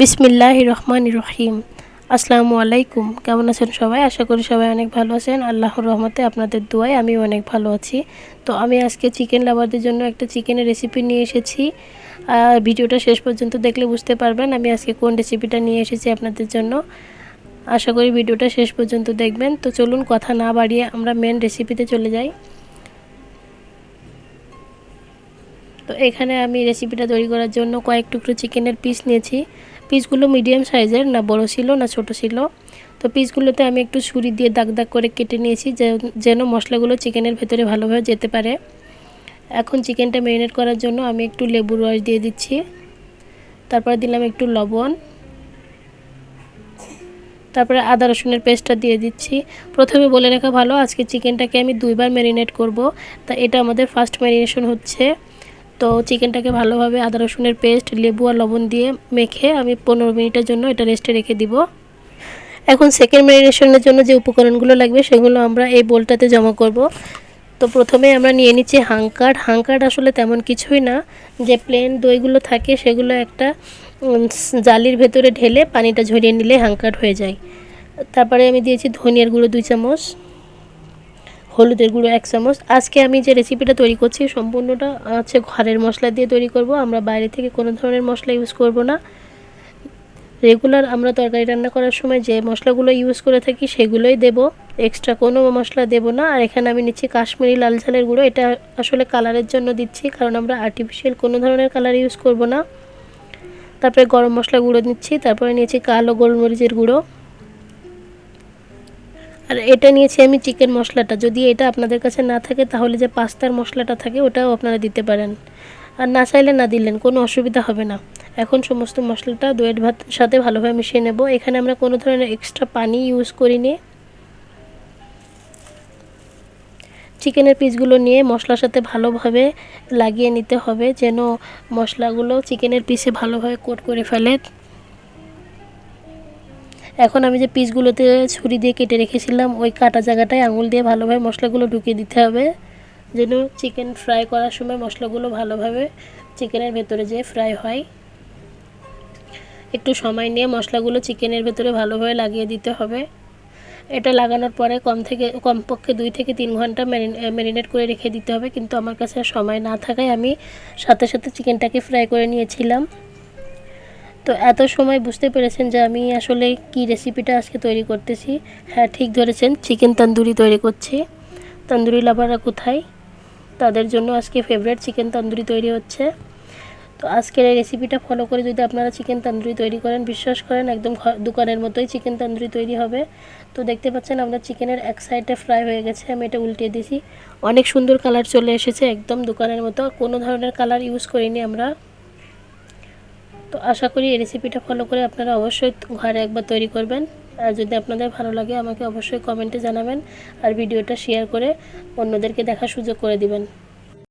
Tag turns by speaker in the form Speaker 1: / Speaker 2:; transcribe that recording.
Speaker 1: বিসমিল্লাহ রহমান রহিম। আসসালামু আলাইকুম। কেমন আছেন সবাই? আশা করি সবাই অনেক ভালো আছেন। আল্লাহর রহমতে আপনাদের দোয়ায় আমি অনেক ভালো আছি। তো আমি আজকে চিকেন লাভারদের জন্য একটা চিকেনের রেসিপি নিয়ে এসেছি। আর ভিডিওটা শেষ পর্যন্ত দেখলে বুঝতে পারবেন আমি আজকে কোন রেসিপিটা নিয়ে এসেছি আপনাদের জন্য। আশা করি ভিডিওটা শেষ পর্যন্ত দেখবেন। তো চলুন কথা না বাড়িয়ে আমরা মেন রেসিপিতে চলে যাই। তো এখানে আমি রেসিপিটা তৈরি করার জন্য কয়েক টুকরো চিকেনের পিস নিয়েছি। পিসগুলো মিডিয়াম সাইজের না বড় ছিল, না ছোট ছিল। তো পিসগুলোতে আমি একটু ছুরি দিয়ে দাগ দাগ করে কেটে নিয়েছি যেন মশলাগুলো চিকেনের ভেতরে ভালোভাবে যেতে পারে। এখন চিকেনটা ম্যারিনেট করার জন্য আমি একটু লেবুর রস দিয়ে দিচ্ছি। তারপরে দিলাম একটু লবণ। তারপরে আদা রসুনের পেস্টটা দিয়ে দিচ্ছি। প্রথমে বলে রাখা ভালো, আজকে চিকেনটাকে আমি দুইবার ম্যারিনেট করব। তা এটা আমাদের ফার্স্ট ম্যারিনেশন হচ্ছে। তো চিকেনটাকে ভালোভাবে আদা রসুনের পেস্ট, লেবু আর লবণ দিয়ে মেখে আমি পনেরো মিনিটের জন্য এটা রেস্টে রেখে দিব। এখন সেকেন্ড ম্যারিনেশনের জন্য যে উপকরণগুলো লাগবে সেগুলো আমরা এই বোলটাতে জমা করব। তো প্রথমে আমরা নিয়ে নিচ্ছি হাঙ্কার হাঙ্কার আসলে তেমন কিছুই না। যে প্লেন দইগুলো থাকে সেগুলো একটা জালির ভেতরে ঢেলে পানিটা ঝরিয়ে নিলে হাঙ্কার হয়ে যায়। তারপরে আমি দিয়েছি ধনিয়ার গুঁড়ো দুই চামচ। হলুদের গুঁড়ো এক চামচ। আজকে আমি যে রেসিপিটা তৈরি করছি, সম্পূর্ণটা হচ্ছে ঘরের মশলা দিয়ে তৈরি করব। আমরা বাইরে থেকে কোনো ধরনের মশলা ইউজ করব না। রেগুলার আমরা তরকারি রান্না করার সময় যে মশলাগুলো ইউজ করে থাকি, সেগুলোই দেব। এক্সট্রা কোনো মশলা দেব না। আর এখানে আমি নিচ্ছি কাশ্মীরি লাল ঝালের গুঁড়ো। এটা আসলে কালারের জন্য দিচ্ছি, কারণ আমরা আর্টিফিশিয়াল কোনো ধরনের কালার ইউজ করব না। তারপরে গরম মশলা গুঁড়ো নিচ্ছি তারপরে নিয়েছি কালো গোলমরিচের গুঁড়ো। আর এটা নিয়েছি আমি চিকেন মশলাটা। যদি এটা আপনাদের কাছে না থাকে, তাহলে যে পাস্তার মশলাটা থাকে, ওটাও আপনারা দিতে পারেন। আর না চাইলে না দিলেন, কোনো অসুবিধা হবে না। এখন সমস্ত মশলাটা দইয়ের ভাত সাথে ভালোভাবে মিশিয়ে নেব। এখানে আমরা কোনো ধরনের এক্সট্রা পানি ইউজ করিনি। চিকেনের পিসগুলো নিয়ে মশলার সাথে ভালোভাবে লাগিয়ে নিতে হবে, যেন মশলাগুলো চিকেনের পিসে ভালোভাবে কোট করে ফেলে। এখন আমি যে পিসগুলোতে ছুরি দিয়ে কেটে রেখেছিলাম, ওই কাটা জায়গাটায় আঙুল দিয়ে ভালোভাবে মশলাগুলো ঢুকিয়ে দিতে হবে। যেন চিকেন ফ্রাই করার সময় মশলাগুলো ভালোভাবে চিকেনের ভেতরে যেয়ে ফ্রাই হয়। একটু সময় নিয়ে মশলাগুলো চিকেনের ভেতরে ভালোভাবে লাগিয়ে দিতে হবে। এটা লাগানোর পরে কম থেকে, কমপক্ষে দুই থেকে তিন ঘণ্টা ম্যারিনেট করে রেখে দিতে হবে। কিন্তু আমার কাছে সময় না থাকায় আমি সাথে সাথে চিকেনটাকে ফ্রাই করে নিয়েছিলাম। তো এত সময় বুঝতে পেরেছেন যে আমি আসলে কি রেসিপিটা আজকে তৈরি করতেছি। হ্যাঁ ঠিক ধরেছেন চিকেন তন্দুরি তৈরি করছি। তন্দুরি লাভাররা কোথায়? তাদের জন্য আজকে ফেভারেট চিকেন তন্দুরি তৈরি হচ্ছে। তো আজকের এই রেসিপিটা ফলো করে যদি আপনারা চিকেন তন্দুরি তৈরি করেন, বিশ্বাস করেন, একদম দোকানের মতোই চিকেন তন্দুরি তৈরি হবে। তো দেখতে পাচ্ছেন আমরা চিকেনের এক সাইডে ফ্রাই হয়ে গেছে, আমি এটা উল্টিয়ে দিয়েছি অনেক সুন্দর কালার চলে এসেছে, একদম দোকানের মতো। কোনো ধরনের কালার ইউজ করিনি আমরা। তো আশা করি এই রেসিপিটা ফলো করে আপনারা অবশ্যই ঘরে একবার তৈরি করবেন। আর যদি আপনাদের ভালো লাগে, আমাকে অবশ্যই কমেন্টে জানাবেন আর ভিডিওটা শেয়ার করে অন্যদেরকে দেখার সুযোগ করে দিবেন।